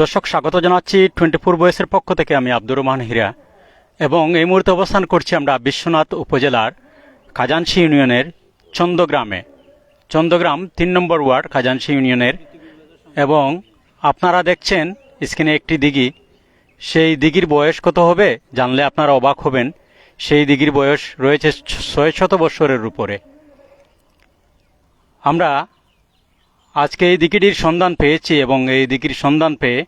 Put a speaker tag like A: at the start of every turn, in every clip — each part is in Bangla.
A: দর্শক, স্বাগত জানাচ্ছি টোয়েন্টি ফোর বয়েসের পক্ষ থেকে আমি আব্দুর রহমান হীরা এবং এই মুহূর্তে অবস্থান করছি আমরা বিশ্বনাথ উপজেলার খাজানশি ইউনিয়নের চন্দ্রগ্রামে। চন্দ্রগ্রাম তিন নম্বর ওয়ার্ড খাজানশি ইউনিয়নের। এবং আপনারা দেখছেন স্ক্রিনে একটি দিঘি। সেই দিঘির বয়স কত হবে জানলে আপনারা অবাক হবেন। সেই দিঘির বয়স রয়েছে ছয় শত বৎসরের উপরে। আমরা আজকে এই দিকিটির সন্ধান পেয়েছি এবং এই দিকির সন্ধান পেয়ে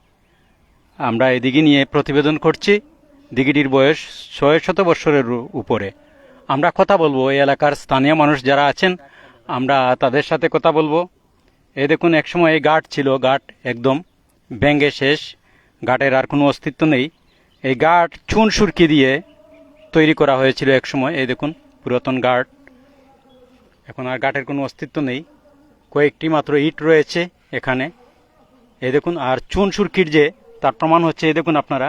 A: আমরা এই দিঘি নিয়ে প্রতিবেদন করছি দিঘিটির বয়স ছয় শত বৎসরের উপরে। আমরা কথা বলব এই এলাকার স্থানীয় মানুষ যারা আছেন, আমরা তাদের সাথে কথা বলব। এই দেখুন একসময় এই ঘাট ছিল, ঘাট একদম ব্যাঙ্গে শেষ, ঘাটের আর কোনো অস্তিত্ব নেই। এই ঘাট চুন সুরকি দিয়ে তৈরি করা হয়েছিল একসময় এই দেখুন, পুরাতন ঘাট। এখন আর ঘাটের কোনো অস্তিত্ব নেই। কয়েকটি মাত্র ইট রয়েছে এখানে। এ দেখুন, আর চুন সুরকির যে, তার প্রমাণ হচ্ছে এ দেখুন আপনারা,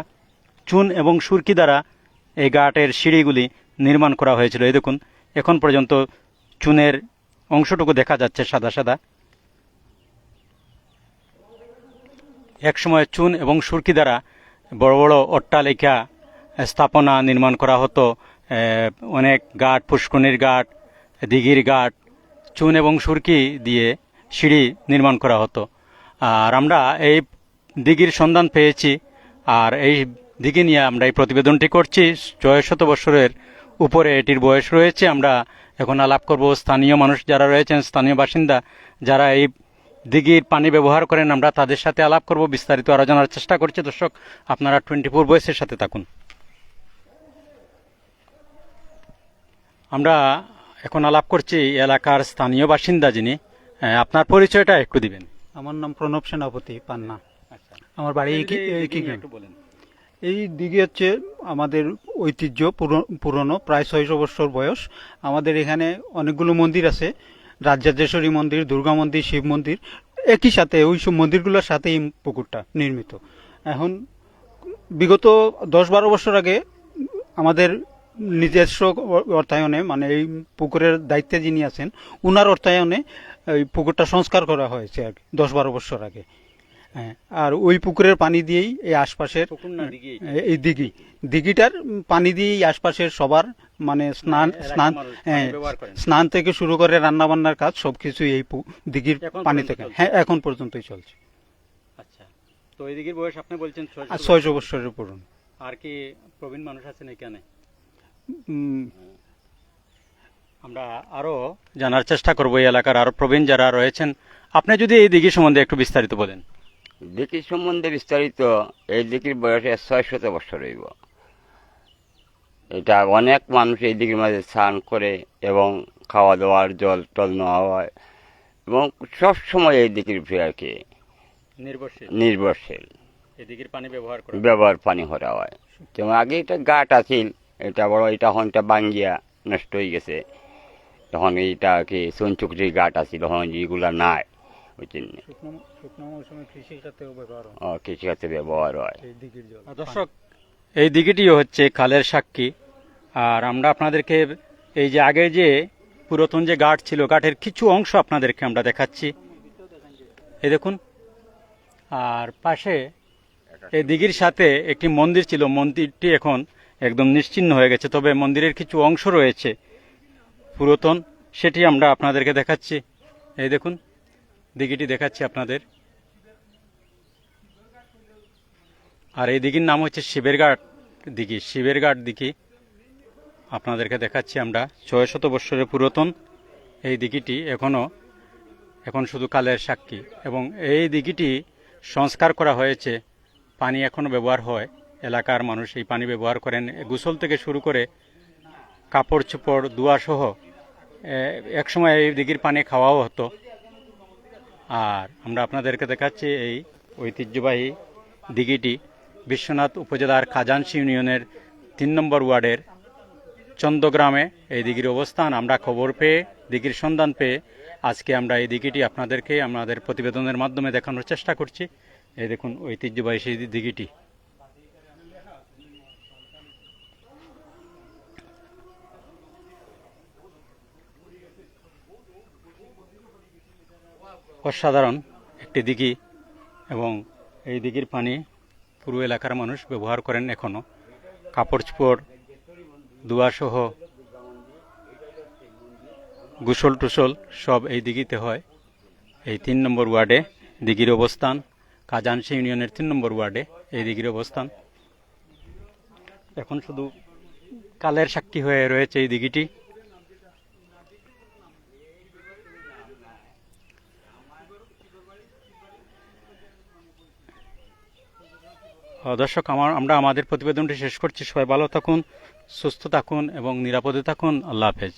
A: চুন এবং সুরকি দ্বারা এই ঘাটের সিঁড়িগুলি নির্মাণ করা হয়েছিল। এই দেখুন, এখন পর্যন্ত চুনের অংশটুকু দেখা যাচ্ছে সাদা সাদা। একসময় চুন এবং সুরকি দ্বারা বড় বড় অট্টালিকা স্থাপনা নির্মাণ করা হতো। অনেক ঘাট পুষ্কনির ঘাট দিঘির ঘাট চুন এবং সুরকি দিয়ে সিঁড়ি নির্মাণ করা হতো। আর আমরা এই দিঘির সন্ধান পেয়েছি। আর এই দিঘি নিয়ে আমরা এই প্রতিবেদনটি করছি। ছয় শত বছরের উপরে এটির বয়স রয়েছে। আমরা এখন আলাপ করব স্থানীয় মানুষ যারা রয়েছেন, স্থানীয় বাসিন্দা যারা এই দিঘির পানি ব্যবহার করেন। আমরা তাদের সাথে আলাপ করব, বিস্তারিত আরও জানার চেষ্টা করছি। দর্শক, আপনারা টোয়েন্টি ফোর বয়সের সাথে থাকুন। আমরা এখন আলাপ করছি এলাকার স্থানীয় বাসিন্দা যিনি। আহ, আপনার পরিচয়টা একটু দিবেন।
B: আমার নাম প্রণব সেনাপতি পান্না।
A: আচ্ছা।
B: আমার বাড়ি কি-
A: বলেন।
B: এই দিঘি হচ্ছে আমাদের ঐতিহ্য পুরো- পুরনো প্রায় ছয়শো বছর বয়স। আমাদের এখানে অনেকগুলো মন্দির আছে। রাজ্যাদেশ্বরী মন্দির দুর্গা মন্দির শিব মন্দির। একই সাথে ওই সব মন্দিরগুলোর সাথে এই পুকুরটা নির্মিত। এখন বিগত দশ বারো বছর আগে আমাদের নিজস্ব অর্থায়নে মানে এই পুকুরের দায়িত্বে যিনি আছেন উনার অর্থায়নে এই পুকুরটা সংস্কার করা হয়েছে আর কি, দশ বারো বছর আগে। হ্যাঁ আর ওই পুকুরের পানি দিয়েই এই আশপাশের এই দিঘি। দিঘিটার পানি দিয়েই আশপাশের সবার মানে স্নান স্নান হ্যাঁ, স্নান থেকে শুরু করে রান্না বান্নার কাজ সবকিছু এই দিঘির পানি থেকে। হ্যাঁ এখন পর্যন্তই চলছে।
A: আচ্ছা তো এই দিঘির বয়স আপনি বলছেন
B: ছয়শো বছরের পুরন।
A: আর কি প্রবীণ মানুষ আছেন এখানে? আমরা আরও জানার চেষ্টা করব এই এলাকার আরও প্রবীণ যারা রয়েছেন। আপনি যদি এই দিঘি সম্বন্ধে একটু বিস্তারিত বলেন।
C: দিকির সম্বন্ধে বিস্তারিত এই দিকির বয়সে ছয় শত বছর হইব। এটা অনেক মানুষ এই দিকের মাঝে স্নান করে এবং খাওয়া দাওয়ার জল টল নেওয়া হয় এবং সব সময় এই দিকের উপরে আর কি।
A: নির্ভরশীল।
C: নির্ভরশীল।
A: এই দিঘির পানি ব্যবহার করে
C: ব্যবহার পানি করা হয়। যেমন আগে এটা গাট আছিল এটা বড় এটা এখন এটা বাঙ্গিয়া নষ্ট হয়ে গেছে। তখন এইটা আর কি চুনচুকরির গাট আছিল তখন যেগুলা নাই ওই জন্য।
B: ব্যবহার হয়।
C: কৃষিখাতে ব্যবহার হয়।
A: দর্শক এই দিঘিটিও হচ্ছে খালের সাক্ষী। আর আমরা আপনাদেরকে এই যে আগে যে পুরাতন যে ঘাট ছিল ঘাটের কিছু অংশ আপনাদেরকে আমরা দেখাচ্ছি। এই দেখুন আর পাশে এই দিঘির সাথে একটি মন্দির ছিল মন্দিরটি এখন একদম নিশ্চিহ্ন হয়ে গেছে। তবে মন্দিরের কিছু অংশ রয়েছে। পুরাতন, সেটি আমরা আপনাদেরকে দেখাচ্ছি। এই দেখুন, দিঘিটি দেখাচ্ছি আপনাদের। আর এই দিঘির নাম হচ্ছে শিবের ঘাট দিঘি। শিবের ঘাট দিঘি আপনাদেরকে দেখাচ্ছি আমরা। ছয় শত বৎসরের পুরাতন এই দিঘিটি এখনও এখন শুধু কালের সাক্ষী। এবং এই দিঘিটি সংস্কার করা হয়েছে। পানি এখনও ব্যবহার হয়। এলাকার মানুষ এই পানি ব্যবহার করেন। গোসল থেকে শুরু করে কাপড় চোপড় ধোয়া সহ একসময় এই দিঘির পানি খাওয়াও হতো। আর আমরা আপনাদেরকে দেখাচ্ছি এই ঐতিহ্যবাহী দিঘিটি বিশ্বনাথ উপজেলার খাজানশি ইউনিয়নের তিন নম্বর ওয়ার্ডের চন্দ্রগ্রামে এই দিঘির অবস্থান। আমরা খবর পেয়ে, দিঘির সন্ধান পেয়ে আজকে আমরা এই দিঘিটি আপনাদেরকে, আমাদের প্রতিবেদনের মাধ্যমে দেখানোর চেষ্টা করছি। এই দেখুন ঐতিহ্যবাহী সেই দিঘিটি। অসাধারণ একটি দিঘি এবং এই দিঘির পানি পুরো এলাকার মানুষ ব্যবহার করেন এখনও কাপড় চোপড় ধোয়াসহ গোসল টুসল সব এই দিঘিতে হয়। এই তিন নম্বর ওয়ার্ডে দিঘির অবস্থান, কাজানসি ইউনিয়নের তিন নম্বর ওয়ার্ডে এই দিঘির অবস্থান। এখন শুধু কালের সাক্ষী হয়ে রয়েছে এই দিঘিটি। দর্শক, আমার, আমরা আমাদের প্রতিবেদনটি শেষ করছি। সবাই ভালো থাকুন, সুস্থ থাকুন এবং নিরাপদে থাকুন। আল্লাহ হাফেজ।